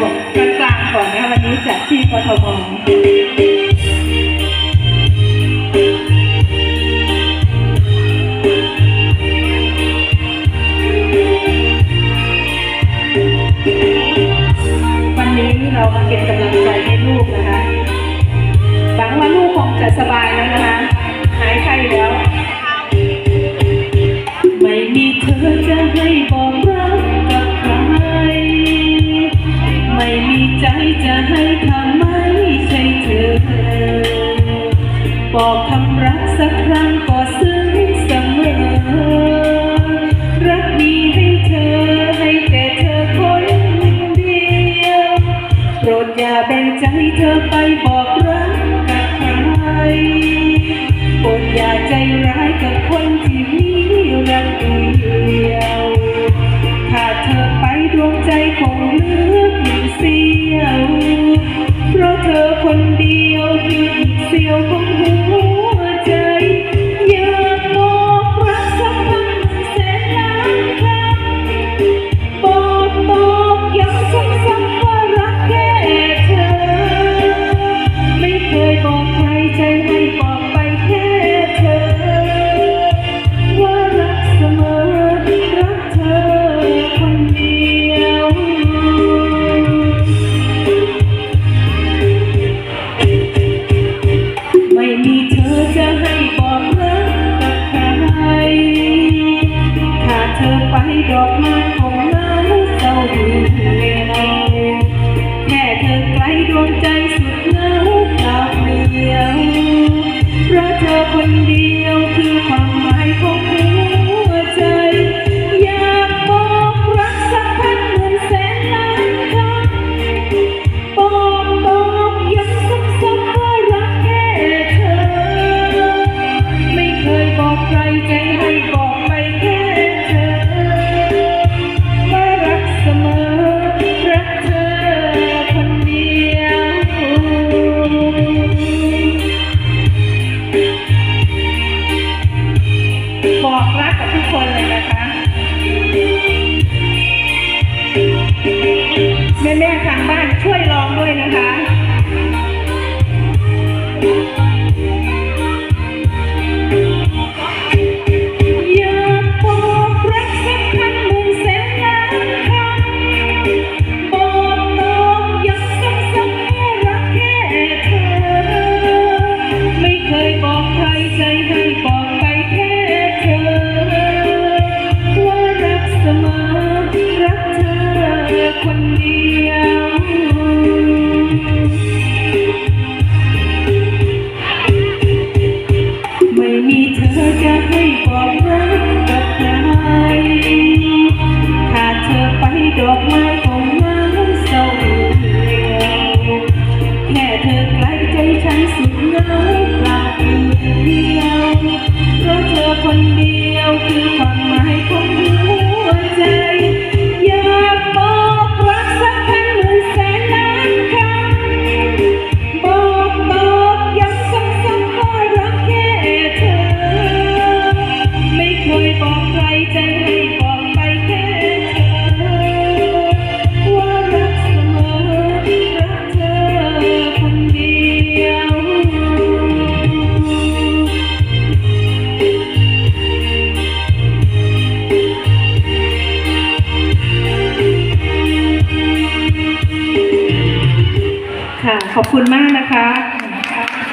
แบบกลางก่อนนะคะวันนี้จัดที่กทมวันนี้เรามาเก็บกำลังใจให้ลูกนะคะหวังว่าลูกคงจะสบายแล้วนะคะ ใจจะให้ทำไม่ใช่เธอ บอกคำรักสักครั้งก็ซึ้งเสมอ รักมีให้เธอให้แต่เธอคนเดียว โปรดอย่าแบ่งใจเธอไปบอกรักกับใครโปรดอย่าใจร้ายกับ ให้ดอกไม้ของเราเศร้าดูเล่แม่เธอไกลดวงใจ แม่ทางบ้านช่วยลองด้วยนะคะ สุดเงา ขอบคุณมากนะคะ